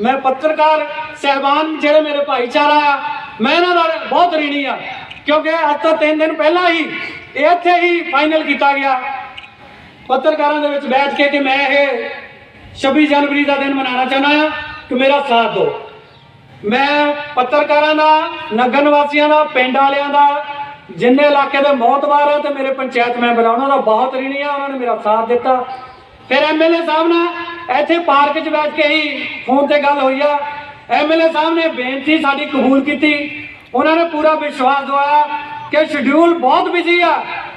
ਮੈਂ ਪੱਤਰਕਾਰ ਸਹਿਬਾਨ ਜਿਹੜੇ ਮੇਰੇ ਭਾਈਚਾਰਾ ਆ, ਮੈਂ ਇਹਨਾਂ ਦਾ ਬਹੁਤ ঋਣੀ ਆ, ਕਿਉਂਕਿ ਅੱਜ ਤੋਂ 3 ਦਿਨ ਪਹਿਲਾਂ ਹੀ ਇੱਥੇ ਹੀ ਫਾਈਨਲ ਕੀਤਾ ਗਿਆ। ਪੱਤਰਕਾਰਾਂ ਦੇ ਵਿੱਚ ਬੈਠ ਕੇ ਕਿ ਮੈਂ ਇਹ 26 ਜਨਵਰੀ ਦਾ ਦਿਨ ਮਨਾਉਣਾ ਚਾਹੁੰਦਾ ਆ, ਕਿ ਮੇਰਾ ਸਾਥ ਦਿਓ। ਮੈਂ ਪੱਤਰਕਾਰਾਂ ਦਾ, ਨਗਰ ਨਿਵਾਸੀਆਂ ਦਾ, ਪਿੰਡ ਵਾਲਿਆਂ ਦਾ, ਜਿੰਨੇ ਇਲਾਕੇ ਦੇ ਮੌਤਬਾਰ ਆ ਤੇ ਮੇਰੇ ਪੰਚਾਇਤ ਮੈਂਬਰ ਆ, ਉਹਨਾਂ ਦਾ ਬਹੁਤ ਰੀਣੀ ਆ, ਉਹਨਾਂ ਨੇ ਮੇਰਾ ਸਾਥ ਦਿੱਤਾ। ਫਿਰ ਐਮਐਲਏ ਸਾਹਿਬ ਨਾਲ ਇੱਥੇ ਪਾਰਕ 'ਚ ਬੈਠ ਕੇ ਹੀ ਫੋਨ ਤੇ ਗੱਲ ਹੋਈ ਆ। ਐਮਐਲਏ ਸਾਹਿਬ ਨੇ ਬੇਨਤੀ ਸਾਡੀ ਕਬੂਲ ਕੀਤੀ। ਉਹਨਾਂ ਨੇ ਪੂਰਾ ਵਿਸ਼ਵਾਸ ਦਵਾਇਆ ਕਿ ਸ਼ਡਿਊਲ ਬਹੁਤ ਬਿਜ਼ੀ ਆ,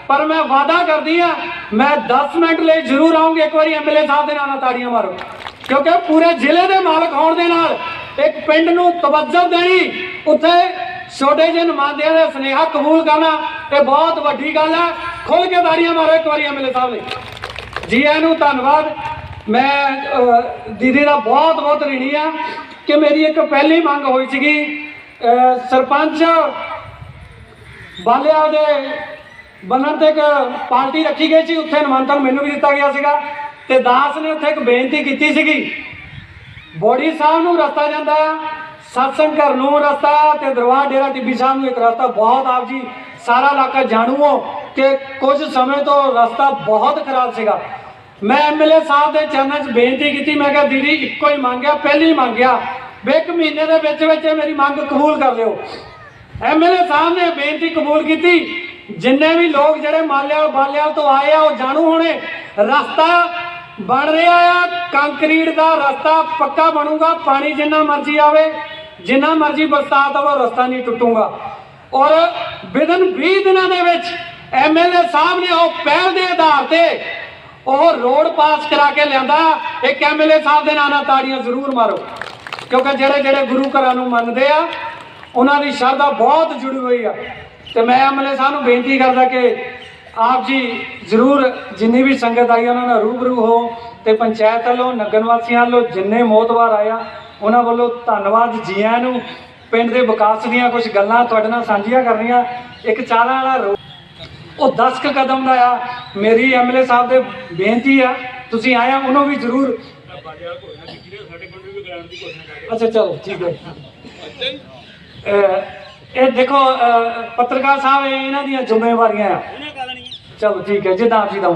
ਪਰ ਮੈਂ ਵਾਅਦਾ ਕਰਦੀ ਆ, ਮੈਂ 10 ਮਿੰਟ ਲਈ ਜ਼ਰੂਰ ਆਉਂਗੀ ਇੱਕ ਵਾਰੀ ਐਮਐਲਏ ਸਾਹਿਬ ਦੇ ਨਾਲ ਤਾੜੀਆਂ ਮਾਰੋ। ਕਿਉਂਕਿ ਪੂਰੇ ਜ਼ਿਲ੍ਹੇ ਦੇ ਮਾਲਕ ਹੋਣ ਦੇ ਨਾਲ ਇੱਕ ਪਿੰਡ ਨੂੰ ਤਵੱਜੋ ਦੇਣੀ, ਉੱਥੇ ਛੋਟੇ ਜਿਹੇ ਨੁਮਾਇੰਦਿਆਂ ਦਾ ਸੁਨੇਹਾ ਕਬੂਲ ਕਰਨਾ, ਇਹ ਬਹੁਤ ਵੱਡੀ ਗੱਲ ਹੈ ਖੁੱਲ ਕੇ ਤਾੜੀਆਂ ਮਾਰੋ ਇੱਕ ਵਾਰੀ ਐਮਐਲਏ ਸਾਹਿਬ ਲਈ। ਜੀ ਆਇਆਂ ਨੂੰ ਧੰਨਵਾਦ। ਮੈਂ ਦੀਦੀ ਦਾ ਬਹੁਤ ਬਹੁਤ ঋਣੀ ਆ ਕਿ ਮੇਰੀ ਇੱਕ ਪਹਿਲੀ ਮੰਗ ਹੋਈ ਸੀਗੀ ਸਰਪੰਚ ਬਾਲਿਆ ਦੇ ਬਣਨ ਤੇ ਇੱਕ ਪਾਰਟੀ ਰੱਖੀ ਗਈ ਸੀ, ਉੱਥੇ ਨਿਮੰਤਰਣ ਮੈਨੂੰ ਵੀ ਦਿੱਤਾ ਗਿਆ ਸੀਗਾ ਤੇ ਦਾਸ ਨੇ ਉੱਥੇ ਇੱਕ ਬੇਨਤੀ ਕੀਤੀ ਸੀਗੀ। ਬੋੜੀ ਸਾਹਿਬ ਨੂੰ ਰਸਤਾ ਜਾਂਦਾ, ਸਤਸੰਗ ਘਰ ਨੂੰ ਰਸਤਾ ਆ ਤੇ ਦਰਬਾਰ ਡੇਰਾ ਟਿੱਬੀ ਸਾਹਿਬ ਨੂੰ ਇੱਕ ਰਸਤਾ ਬਹੁਤ ਆਪ ਜੀ, ਸਾਰਾ ਇਲਾਕਾ ਜਾਣੂ ਹੋ ਕਿ ਕੁਝ ਸਮੇਂ ਤੋਂ ਰਸਤਾ ਬਹੁਤ ਖਰਾਬ ਸੀਗਾ। ਮੈਂ ਐਮਐਲਏ ਸਾਹਿਬ ਦੇ ਚਰਨਾਂ 'ਚ ਬੇਨਤੀ ਕੀਤੀ, ਮੈਂ ਕਿਹਾ ਦੀਦੀ ਇੱਕੋ ਹੀ ਮੰਗਿਆ ਪਹਿਲੀ ਮੰਗਿਆ ਵੀ ਇੱਕ ਮਹੀਨੇ ਦੇ ਵਿੱਚ ਵਿੱਚ ਇਹ ਮੇਰੀ ਮੰਗ ਕਬੂਲ ਕਰ ਲਿਓ। ਐਮਐਲਏ ਸਾਹਿਬ ਨੇ ਬੇਨਤੀ ਕਬੂਲ ਕੀਤੀ, ਜਿੰਨੇ ਵੀ ਲੋਕ ਜਿਹੜੇ ਮਾਲਿਆਲ ਬਾਲਿਆਲ ਤੋਂ ਆਏ ਆ, ਉਹ ਜਾਣੂ ਹੋਣੇ, ਰਸਤਾ ਬਣ ਰਿਹਾ ਆ, ਕੰਕਰੀਟ ਦਾ ਰਸਤਾ ਪੱਕਾ ਬਣੂਗਾ, ਪਾਣੀ ਜਿੰਨਾ ਮਰਜ਼ੀ ਆਵੇ, ਜਿੰਨਾ ਮਰਜ਼ੀ ਬਰਸਾਤ ਆਵੇ ਰਸਤਾ ਨਹੀਂ ਟੁੱਟੂਗਾ। ਔਰ ਵਿਦਨ 20 ਦਿਨਾਂ ਦੇ ਵਿੱਚ ਐਮਐਲਏ ਸਾਹਿਬ ਨੇ ਉਹ ਪਹਿਲ ਦੇ ਆਧਾਰ ਤੇ ਉਹ ਰੋਡ ਪਾਸ ਕਰਾ ਕੇ ਲਿਆਂਦਾ। ਇੱਕ ਐਮਐਲਏ ਸਾਹਿਬ ਦੇ ਨਾਂ ਨਾਲ ਤਾੜੀਆਂ ਜ਼ਰੂਰ ਮਾਰੋ। ਕਿਉਂਕਿ ਜਿਹੜੇ ਜਿਹੜੇ ਗੁਰੂ ਘਰਾਂ ਨੂੰ ਮੰਨਦੇ ਆ, ਉਹਨਾਂ ਦੀ ਸ਼ਰਧਾ ਬਹੁਤ ਜੁੜੀ ਹੋਈ ਆ। ਤੇ ਮੈਂ ਐਮਐਲਏ ਸਾਹਿਬ ਨੂੰ ਬੇਨਤੀ ਕਰਦਾ ਕਿ ਆਪ ਜੀ ਜ਼ਰੂਰ ਜਿੰਨੀ ਵੀ ਸੰਗਤ ਆਈ ਉਹਨਾਂ ਨਾਲ ਰੂਬਰੂ ਹੋ ਤੇ ਪੰਚਾਇਤ ਵੱਲੋਂ, ਨਗਰ ਵਾਸੀਆਂ ਵੱਲੋਂ ਜਿੰਨੇ ਮੋਤਵਾਰ ਆਇਆ ਉਹਨਾਂ ਵੱਲੋਂ ਧੰਨਵਾਦ ਜੀਆਂ ਨੂੰ। ਪਿੰਡ ਦੇ ਵਿਕਾਸ ਦੀਆਂ ਕੁਝ ਗੱਲਾਂ ਤੁਹਾਡੇ ਨਾਲ ਸਾਂਝੀਆਂ ਕਰਨੀਆਂ। ਇੱਕ ਚਾਰਾਂ ਵਾਲਾ ਰੋ- ਉਹ 10 ਕੁ ਕਦਮ ਦਾ ਆ। ਮੇਰੀ ਐਮਐਲਏ ਸਾਹਿਬ ਦੇ ਬੇਨਤੀ ਆ, ਤੁਸੀਂ ਆਇਆ, ਉਹਨੂੰ ਵੀ ਜ਼ਰੂਰ ਅੱਛਾ, ਚਲੋ, ਠੀਕ ਹੈ। ਇਹ ਦੇਖੋ ਪੱਤਰਕਾਰ ਸਾਹਿਬ ਇਹਨਾਂ ਦੀਆਂ ਜ਼ਿੰਮੇਵਾਰੀਆਂ ਆ। ਚਲੋ, ਠੀਕ ਹੈ, ਜਿੱਦਾਂ ਆਪ ਜੀ ਦਾ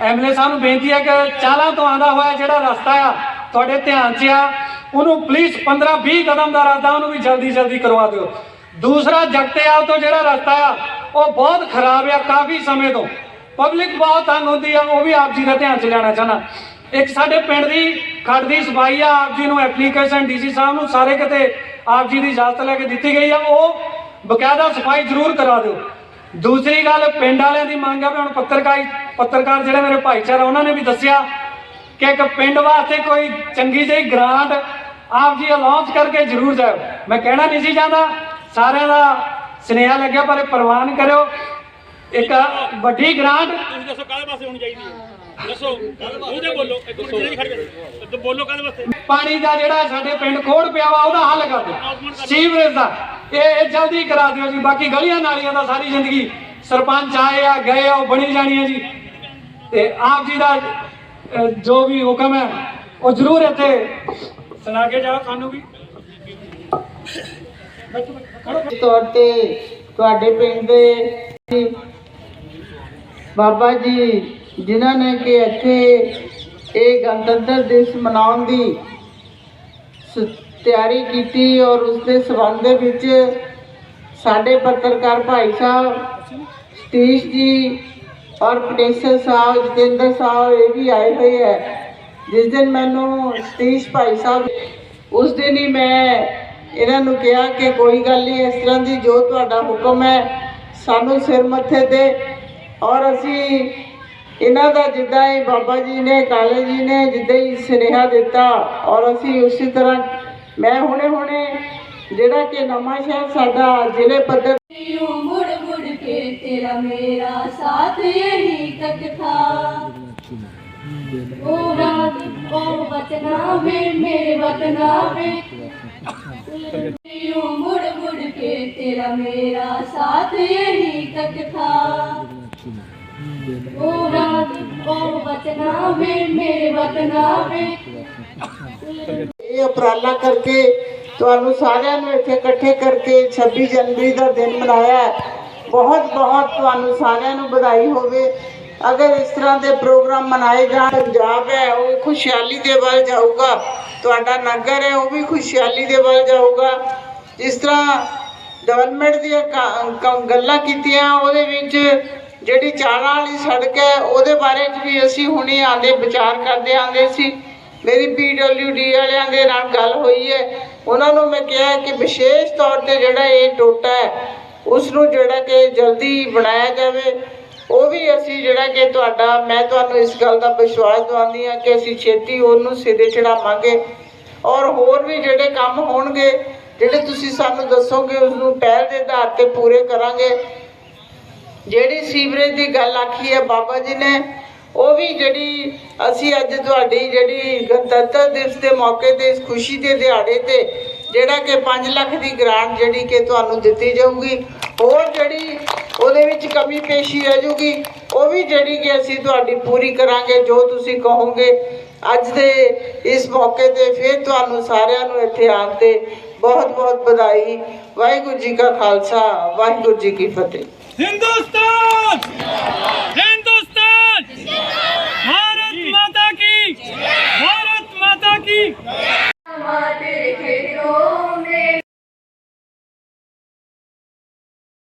ਐਮਐਲਏ ਸਾਹਿਬ ਨੂੰ ਬੇਨਤੀ ਹੈ ਕਿ ਚਾਲਾਂ ਤੋਂ ਆਂਦਾ ਹੋਇਆ ਜਿਹੜਾ ਰਸਤਾ ਆ, ਤੁਹਾਡੇ ਧਿਆਨ 'ਚ ਆ, ਉਹਨੂੰ ਪਲੀਜ਼ 15 20 ਕਦਮ ਦਾ ਰਸਤਾ ਉਹਨੂੰ ਵੀ ਜਲਦੀ ਜਲਦੀ ਕਰਵਾ ਦਿਓ। ਦੂਸਰਾ ਜਗਤੇਆਲ ਤੋਂ ਜਿਹੜਾ ਰਸਤਾ ਆ ਉਹ ਬਹੁਤ ਖਰਾਬ ਆ ਕਾਫੀ ਸਮੇਂ ਤੋਂ। ਪਬਲਿਕ ਬਹੁਤ ਤੰਗ ਹੁੰਦੀ ਆ, ਉਹ ਵੀ ਆਪ ਜੀ ਦਾ ਧਿਆਨ 'ਚ ਲੈਣਾ ਚਾਹਨਾ ਇੱਕ ਸਾਡੇ ਪਿੰਡ ਦੀ ਖੱਡ ਦੀ ਸਫ਼ਾਈ ਆ, ਆਪ ਜੀ ਨੂੰ ਐਪਲੀਕੇਸ਼ਨ ਡੀਸੀ ਸਾਹਿਬ ਨੂੰ ਸਾਰੇ ਕਿਤੇ ਆਪ ਜੀ ਦੀ ਇਜਾਜ਼ਤ ਲੈ ਕੇ ਦਿੱਤੀ ਗਈ ਆ, ਉਹ ਬਕਾਇਦਾ ਸਫ਼ਾਈ ਜ਼ਰੂਰ ਕਰਾ ਦਿਓ। ਦੂਸਰੀ ਗੱਲ, ਪਿੰਡ ਵਾਲਿਆਂ ਦੀ ਮੰਗ ਆ ਵੀ ਹੁਣ ਪੱਤਰਕਾਰ ਪੱਤਰਕਾਰ ਜਿਹੜੇ ਮੇਰੇ ਭਾਈਚਾਰਾ, ਉਹਨਾਂ ਨੇ ਵੀ ਦੱਸਿਆ ਕਿ ਇੱਕ ਪਿੰਡ ਵਾਸਤੇ ਕੋਈ ਚੰਗੀ ਜਿਹੀ ਗ੍ਰਾਂਟ ਆਪ ਜੀ ਅਲਾਉਂਸ ਕਰਕੇ ਜ਼ਰੂਰ ਜਾਓ ਮੈਂ ਕਹਿਣਾ ਨਹੀਂ ਸੀ ਚਾਹੁੰਦਾ, ਸਾਰਿਆਂ ਦਾ ਸੁਨੇਹਾ ਲੱਗਿਆ ਪਰ ਪ੍ਰਵਾਨ ਕਰਿਓ। ਇੱਕ ਵੱਡੀ ਗ੍ਰਾਂਟ। ਤੁਸੀਂ ਦੱਸੋ ਕਾਹਦੇ ਵਾਸਤੇ ਹੋਣੀ ਚਾਹੀਦੀ ਹੈ? ਦੱਸੋ ਉਹਦੇ ਬੋਲੋ ਇੱਕ ਮਿੰਟ ਜਿਹੜੇ ਖੜ ਕੇ। ਤੇ ਬੋਲੋ ਕਾਹਦੇ ਵਾਸਤੇ? ਪਾਣੀ ਦਾ ਜਿਹੜਾ ਸਾਡੇ ਪਿੰਡ ਕੋੜ ਪਿਆ ਵਾ ਉਹਦਾ ਹੱਲ ਕਰ ਦਿਓ। ਸੀਵਰੇਜ ਦਾ। ਇਹ ਜਲਦੀ ਕਰਾ ਦਿਓ ਜੀ ਬਾਕੀ ਗਲੀਆਂ ਨਾਲੀਆਂ ਦਾ ਸਾਰੀ ਜ਼ਿੰਦਗੀ ਸਰਪੰਚ ਆਏ ਆ ਗਏ ਆ ਉਹ ਬਣੀ ਜਾਣੀ ਹੈ ਜੀ। ਤੇ ਆਪ ਜੀ ਦਾ ਜੋ ਵੀ ਹੁਕਮ ਹੈ ਉਹ ਜ਼ਰੂਰ ਇੱਥੇ ਸੁਣਾ ਕੇ ਜਾਓ ਸਾਨੂੰ ਵੀ। ਤੌਰ ਤੇ ਤੁਹਾਡੇ ਪਿੰਡ ਦੇ ਬਾਬਾ ਜੀ, ਜਿਨ੍ਹਾਂ ਨੇ ਕਿ ਇੱਥੇ ਇਹ ਗਣਤੰਤਰ ਦਿਵਸ ਮਨਾਉਣ ਦੀ ਸ- ਤਿਆਰੀ ਕੀਤੀ ਔਰ ਉਸ ਦੇ ਸਬੰਧ ਦੇ ਵਿੱਚ ਸਾਡੇ ਪੱਤਰਕਾਰ ਭਾਈ ਸਾਹਿਬ ਸਤੀਸ਼ ਜੀ ਔਰ ਪ੍ਰੋਫੈਸਰ ਸਾਹਿਬ, ਜਤਿੰਦਰ ਸਾਹਿਬ ਇਹ ਵੀ ਆਏ ਹੋਏ ਹੈ। ਜਿਸ ਦਿਨ ਮੈਨੂੰ ਸਤੀਸ਼ ਭਾਈ ਸਾਹਿਬ, ਉਸ ਦਿਨ ਹੀ ਮੈਂ ਇਹਨਾਂ ਨੂੰ ਕਿਹਾ ਕਿ ਕੋਈ ਗੱਲ ਨਹੀਂ, ਇਸ ਤਰ੍ਹਾਂ ਦੀ ਜੋ ਤੁਹਾਡਾ ਹੁਕਮ ਹੈ, ਸਾਨੂੰ ਸਿਰ ਮੱਥੇ ਤੇ। ਔਰ ਅਸੀਂ ਇਹਨਾਂ ਦਾ ਜਿੱਦਾਂ ਹੀ ਬਾਬਾ ਜੀ ਨੇ, ਕਾਲੇ ਜੀ ਨੇ ਜਿੱਦਾਂ ਹੀ ਸੁਨੇਹਾ ਦਿੱਤਾ, ਔਰ ਅਸੀਂ ਉਸੇ ਤਰ੍ਹਾਂ, ਮੈਂ ਹੁਣੇ ਹੁਣੇ ਜਿਹੜਾ ਕਿ ਨਵਾਂ ਸ਼ਹਿਰ ਸਾਡਾ ਜ਼ਿਲ੍ਹੇ ਪੱਧਰ ਮੁੜ ਤੇਰਾ ਮੇਰਾ ਸਾਥ ਇਹੀ ਤੱਕ ਥਾ। ਉਪਰਾਲਾ ਕਰਕੇ ਤੁਹਾਨੂੰ ਸਾਰਿਆਂ ਨੂੰ ਇੱਥੇ ਇਕੱਠੇ ਕਰਕੇ 26 ਜਨਵਰੀ ਦਾ ਦਿਨ ਮਨਾਇਆ ਬਹੁਤ ਬਹੁਤ ਤੁਹਾਨੂੰ ਸਾਰਿਆਂ ਨੂੰ ਵਧਾਈ ਹੋਵੇ। ਅਗਰ ਇਸ ਤਰ੍ਹਾਂ ਦੇ ਪ੍ਰੋਗਰਾਮ ਮਨਾਏ ਜਾਣ, ਪੰਜਾਬ ਹੈ, ਉਹ ਖੁਸ਼ਹਾਲੀ ਦੇ ਵੱਲ ਜਾਊਗਾ। ਤੁਹਾਡਾ ਨਗਰ ਹੈ, ਉਹ ਵੀ ਖੁਸ਼ਹਾਲੀ ਦੇ ਵੱਲ ਜਾਊਗਾ। ਜਿਸ ਤਰ੍ਹਾਂ ਡਿਵੈਲਪਮੈਂਟ ਦੀਆਂ ਕ- ਗੱਲਾਂ ਕੀਤੀਆਂ, ਉਹਦੇ ਵਿੱਚ ਜਿਹੜੀ ਚਾਰਾਂ ਵਾਲੀ ਸੜਕ ਹੈ, ਉਹਦੇ ਬਾਰੇ 'ਚ ਵੀ ਅਸੀਂ ਹੁਣੇ ਆਂਦੇ, ਵਿਚਾਰ ਕਰਦੇ ਆਂਦੇ ਸੀ। ਮੇਰੀ ਪੀਡਬਲਯੂਡੀ ਵਾਲਿਆਂ ਦੇ ਨਾਲ ਗੱਲ ਹੋਈ ਹੈ। ਉਹਨਾਂ ਨੂੰ ਮੈਂ ਕਿਹਾ ਕਿ ਵਿਸ਼ੇਸ਼ ਤੌਰ ਤੇ ਜਿਹੜਾ ਇਹ ਟੋਟਾ ਹੈ ਉਸ ਨੂੰ ਜਿਹੜਾ ਕਿ ਜਲਦੀ ਬਣਾਇਆ ਜਾਵੇ। ਉਹ ਵੀ ਅਸੀਂ ਜਿਹੜਾ ਕਿ ਤੁਹਾਡਾ, ਮੈਂ ਤੁਹਾਨੂੰ ਇਸ ਗੱਲ ਦਾ ਵਿਸ਼ਵਾਸ ਦਿਵਾਉਂਦੀ ਹਾਂ ਕਿ ਅਸੀਂ ਛੇਤੀ ਉਹਨੂੰ ਸਿਰੇ ਚੜਾਵਾਂਗੇ ਔਰ ਹੋਰ ਵੀ ਜਿਹੜੇ ਕੰਮ ਹੋਣਗੇ, ਜਿਹੜੇ ਤੁਸੀਂ ਸਾਨੂੰ ਦੱਸੋਗੇ ਉਸ ਨੂੰ ਪਹਿਲ ਦੇ ਆਧਾਰ ਤੇ ਪੂਰੇ ਕਰਾਂਗੇ। ਜਿਹੜੀ ਸੀਵਰੇਜ ਦੀ ਗੱਲ ਆਖੀ ਹੈ ਬਾਬਾ ਜੀ ਨੇ, ਉਹ ਵੀ ਜਿਹੜੀ ਅਸੀਂ ਅੱਜ ਤੁਹਾਡੀ ਜਿਹੜੀ ਗਣਤੰਤਰ ਦਿਵਸ ਦੇ ਮੌਕੇ ਤੇ, ਇਸ ਖੁਸ਼ੀ ਦੇ ਦਿਹਾੜੇ ਤੇ, ਜਿਹੜਾ ਕਿ 5 ਲੱਖ ਦੀ ਗ੍ਰਾਂਟ ਜਿਹੜੀ ਕਿ ਤੁਹਾਨੂੰ ਦਿੱਤੀ ਜਾਊਗੀ, ਹੋਰ ਜਿਹੜੀ ਉਹਦੇ ਵਿੱਚ ਕਮੀ ਪੇਸ਼ੀ ਰਹਿ ਜੂਗੀ। ਉਹ ਵੀ ਜਿਹੜੀ ਕਿ ਅਸੀਂ ਤੁਹਾਡੀ ਪੂਰੀ ਕਰਾਂਗੇ, ਜੋ ਤੁਸੀਂ ਕਹੋਗੇ। ਅੱਜ ਦੇ ਇਸ ਮੌਕੇ ਤੇ ਫਿਰ ਤੁਹਾਨੂੰ ਸਾਰਿਆਂ ਨੂੰ ਇੱਥੇ ਆਉਣ ਤੇ ਬਹੁਤ ਬਹੁਤ ਵਧਾਈ। ਵਾਹਿਗੁਰੂ ਜੀ ਕਾ ਖਾਲਸਾ, ਵਾਹਿਗੁਰੂ ਜੀ ਕੀ ਫਤਿਹ। ਹਿੰਦੁਸਤਾਨ!